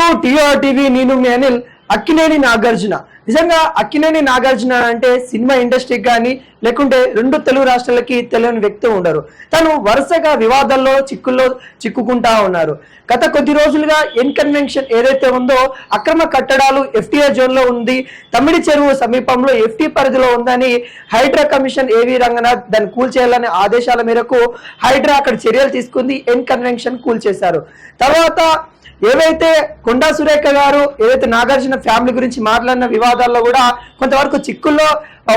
To TRTV నేను మీ అనిల్ అక్కినేని నాగార్జున. నిజంగా అక్కినేని నాగార్జున అంటే సినిమా ఇండస్ట్రీకి కానీ లేకుంటే రెండు తెలుగు రాష్ట్రాలకి తెలియని వ్యక్తి ఉండరు. తను వరుసగా వివాదాల్లో చిక్కుల్లో చిక్కుకుంటా ఉన్నారు. గత కొద్ది రోజులుగా ఇన్కన్వెన్షన్ ఏదైతే ఉందో అక్రమ కట్టడాలు ఎఫ్టీఆర్ జోన్లో ఉంది. తమిడి చెరువు సమీపంలో ఎఫ్టీ పరిధిలో ఉందని హైడ్రా కమిషన్ ఏవి రంగనాథ్ దాన్ని కూల్చేయాలనే ఆదేశాల మేరకు హైడ్రా అక్కడ చర్యలు తీసుకుంది ఎన్ కన్వెన్షన్ కూల్చేశారు. తర్వాత ఏవైతే కొండా సురేఖ గారు ఏదైతే నాగార్జున ఫ్యామిలీ గురించి మాట్లాడిన వివాదాల్లో కూడా కొంతవరకు చిక్కుల్లో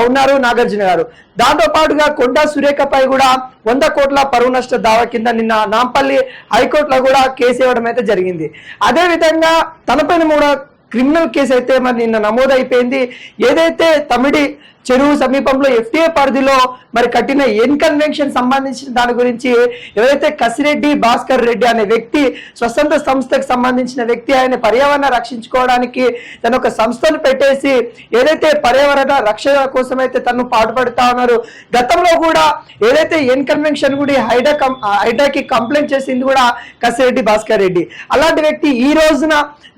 ఉన్నారు నాగార్జున గారు. దాంతో పాటుగా కొండా సురేఖపై కూడా వంద కోట్ల పరువు నష్ట దావా కింద నిన్న నాంపల్లి హైకోర్టులో కూడా కేసు ఇవ్వడం అయితే జరిగింది. అదే విధంగా తనపైన కూడా క్రిమినల్ కేసు అయితే మరి నిన్న నమోదైపోయింది. ఏదైతే తమిడి చెరువు సమీపంలో ఎఫ్టీఏ పరిధిలో మరి కట్టిన ఎన్ కన్వెన్షన్ సంబంధించిన దాని గురించి ఎవరైతే కసిరెడ్డి భాస్కర్ రెడ్డి అనే వ్యక్తి స్వతంత్ర సంస్థకు సంబంధించిన వ్యక్తి ఆయన పర్యావరణ రక్షించుకోవడానికి తన ఒక సంస్థను పెట్టేసి ఏదైతే పర్యావరణ రక్షణ కోసం అయితే తను పాటుపడుతా ఉన్నారు. గతంలో కూడా ఏదైతే ఇన్కన్వెన్షన్ కూడా హైడా కం హైడాకి కంప్లైంట్ చేసింది కూడా కసిరెడ్డి భాస్కర్ రెడ్డి. అలాంటి వ్యక్తి ఈ రోజున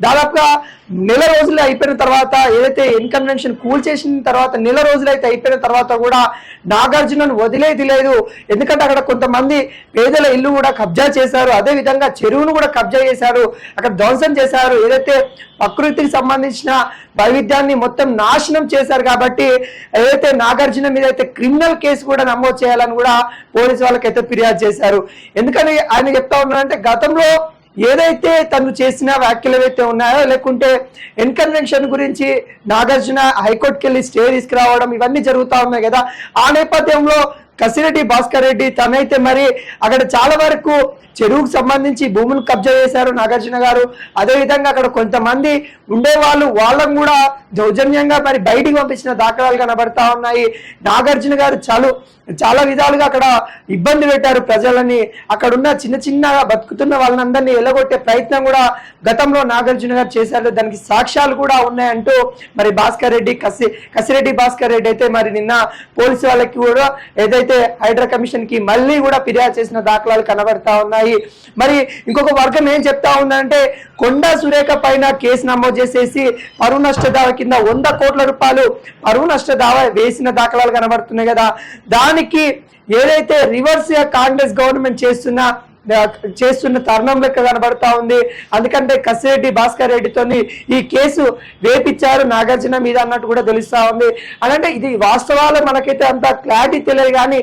దాదాపుగా నెల రోజులు అయిపోయిన తర్వాత ఏదైతే ఇన్కన్వెన్షన్ కూల్ చేసిన తర్వాత నెల రోజులు అయితే అయిపోయిన తర్వాత కూడా నాగార్జునను వదిలేది లేదు. ఎందుకంటే అక్కడ కొంతమంది పేదల ఇల్లు కూడా కబ్జా చేశారు. అదే విధంగా చెరువును కూడా కబ్జా చేశారు. అక్కడ ధ్వంసం చేశారు. ఏదైతే ప్రకృతికి సంబంధించిన వైవిధ్యాన్ని మొత్తం నాశనం చేశారు కాబట్టి ఏదైతే నాగార్జున మీద అయితే క్రిమినల్ కేసు కూడా నమోదు చేయాలని కూడా పోలీసు వాళ్ళకైతే ఫిర్యాదు చేశారు. ఎందుకని ఆయన చెప్తా ఉన్నారంటే గతంలో ఏదైతే తను చేసిన వ్యాఖ్యలు ఏవైతే ఉన్నాయో లేకుంటే ఎన్కన్వెన్షన్ గురించి నాగార్జున హైకోర్టుకి వెళ్ళి స్టే తీసుకురావడం ఇవన్నీ జరుగుతూ ఉన్నాయి కదా. ఆ నేపథ్యంలో కసిరెడ్డి భాస్కర్ రెడ్డి తనైతే మరి అక్కడ చాలా వరకు చెరువుకు సంబంధించి భూములు కబ్జా చేశారు నాగార్జున గారు. అదే విధంగా అక్కడ కొంతమంది ఉండేవాళ్ళు వాళ్ళకు కూడా దౌర్జన్యంగా మరి బయటికి పంపించిన దాఖలాలు కనబడతా ఉన్నాయి. నాగార్జున గారు చాలు చాలా విధాలుగా అక్కడ ఇబ్బంది పెట్టారు ప్రజలని. అక్కడున్న చిన్న చిన్నగా బతుకుతున్న వాళ్ళందరినీ ఎలగొట్టే ప్రయత్నం కూడా గతంలో నాగార్జున గారు చేశారు. దానికి సాక్ష్యాలు కూడా ఉన్నాయంటూ మరి భాస్కర్ రెడ్డి కసి కసిరెడ్డి భాస్కర్ రెడ్డి అయితే మరి నిన్న పోలీసు వాళ్ళకి కూడా ఏదైతే హైడ్రా కమిషన్కి మళ్ళీ కూడా ఫిర్యాదు చేసిన దాఖలాలు కనబడతా ఉన్నాయి. మరి ఇంకొక వర్గం ఏం చెప్తా ఉందంటే కొండా సురేఖ పైన కేసు నమోదు చేసేసి పరువు నష్ట దావా కింద వంద కోట్ల రూపాయలు పరువు నష్ట దావా వేసిన దాఖలాలు కనబడుతున్నాయి కదా. దానికి ఏదైతే రివర్స్ కాంగ్రెస్ గవర్నమెంట్ చేస్తున్న చేస్తున్న తరుణం లెక్క కనబడతా ఉంది. అందుకంటే కసిరెడ్డి భాస్కర్ రెడ్డితో ఈ కేసు వేపించారు నాగార్జున మీద అన్నట్టు కూడా తెలుస్తా ఉంది. అనంటే ఇది వాస్తవాలు మనకైతే అంత క్లారిటీ తెలియదు కానీ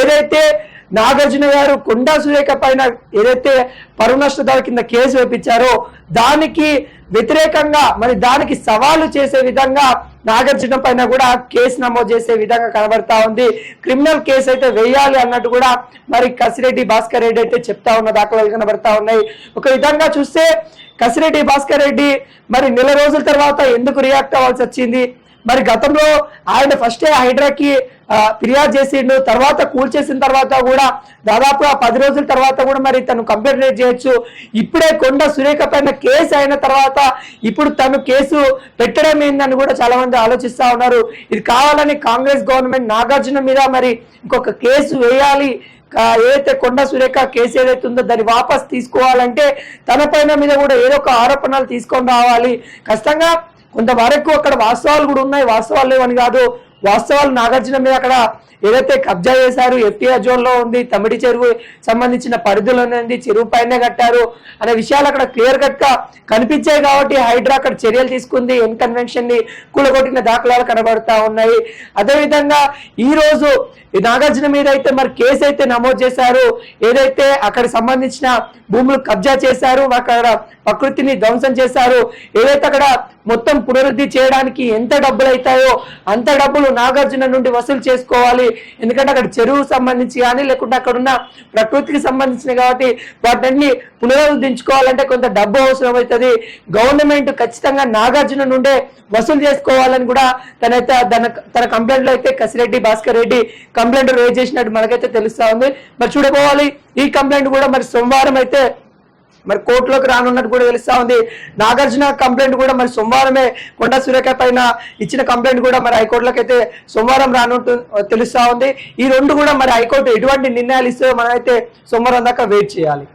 ఏదైతే నాగార్జున గారు కొండా సురేఖ పైన ఏదైతే పరువు నష్టదాల కింద కేసు వేపించారో దానికి వ్యతిరేకంగా మరి దానికి సవాలు చేసే విధంగా నాగార్జున పైన కూడా కేసు నమోదు చేసే విధంగా కనబడతా ఉంది. క్రిమినల్ కేసు అయితే వేయాలి అన్నట్టు కూడా మరి కసిరెడ్డి భాస్కర్ రెడ్డి అయితే చెప్తా ఉన్న దాఖలాలు కనబడతా ఉన్నాయి. ఒక విధంగా చూస్తే కసిరెడ్డి భాస్కర్ రెడ్డి మరి నెల రోజుల తర్వాత ఎందుకు రియాక్ట్ అవ్వాల్సి వచ్చింది? మరి గతంలో ఆయన ఫస్టే హైడ్రాకి ఫిర్యాదు చేసిండు తర్వాత కూల్చేసిన తర్వాత కూడా దాదాపుగా పది రోజుల తర్వాత కూడా మరి తను కంప్లైంట్ చేయొచ్చు. ఇప్పుడే కొండ సురేఖ పైన కేసు అయిన తర్వాత ఇప్పుడు తను కేసు పెట్టడం ఏందని కూడా చాలా మంది ఆలోచిస్తా ఉన్నారు. ఇది కావాలని కాంగ్రెస్ గవర్నమెంట్ నాగార్జున మీద మరి ఇంకొక కేసు వేయాలి. ఏదైతే కొండ సురేఖ కేసు ఏదైతే ఉందో దాన్ని వాపస్ తీసుకోవాలంటే తన పైన మీద కూడా ఏదో ఒక ఆరోపణలు తీసుకొని రావాలి. ఖచ్చితంగా కొంతవరకు అక్కడ వాస్తవాలు కూడా ఉన్నాయి. వాస్తవాలు లేవని కాదు. వాస్తవాలు నాగార్జున మీద అక్కడ ఏదైతే కబ్జా చేశారు ఎఫ్టీఆర్ జోన్లో ఉంది తమిడి చెరువు సంబంధించిన పరిధిలోనే ఉంది చెరువు పైనే కట్టారు అనే విషయాలు అక్కడ క్లియర్ కట్గా కనిపించాయి కాబట్టి హైడ్రా అక్కడ చర్యలు తీసుకుంది. ఎన్ కన్వెన్షన్ని కూలగొట్టిన దాఖలాలు కనబడతా ఉన్నాయి. అదేవిధంగా ఈ రోజు నాగార్జున మీద అయితే మరి కేసు అయితే నమోదు చేశారు. ఏదైతే అక్కడ సంబంధించిన భూములు కబ్జా చేశారు అక్కడ ప్రకృతిని ధ్వంసం చేశారు ఏదైతే అక్కడ మొత్తం పునరుద్ధి చేయడానికి ఎంత డబ్బులు అవుతాయో అంత డబ్బులు నాగార్జున నుండి వసూలు చేసుకోవాలి. ఎందుకంటే అక్కడ చెరువు సంబంధించి కానీ లేకుంటే అక్కడ ఉన్న ప్రకృతికి సంబంధించిన కాబట్టి వాటిని పునరుద్ధరించుకోవాలంటే కొంత డబ్బు అవసరం అవుతుంది గవర్నమెంట్ ఖచ్చితంగా నాగార్జున నుండే వసూలు చేసుకోవాలని కూడా తనైతే తన తన కంప్లైంట్లో అయితే కసిరెడ్డి భాస్కర్ రెడ్డి కంప్లైంట్ రేజ్ చేసినట్టు మనకైతే తెలుస్తా ఉంది. మరి చూడబోవాలి ఈ కంప్లైంట్ కూడా మరి సోమవారం అయితే మరి కోర్టులోకి రానున్నట్టు కూడా తెలుస్తా ఉంది. నాగార్జున కంప్లైంట్ కూడా మరి సోమవారమే కొండ సురేఖ పైన ఇచ్చిన కంప్లైంట్ కూడా మరి హైకోర్టులోకి అయితే సోమవారం రానుంటు తెలుస్తా ఉంది. ఈ రెండు కూడా మరి హైకోర్టు ఎటువంటి నిర్ణయాలు ఇస్తాయో మనం అయితే సోమవారం దాకా వెయిట్ చేయాలి.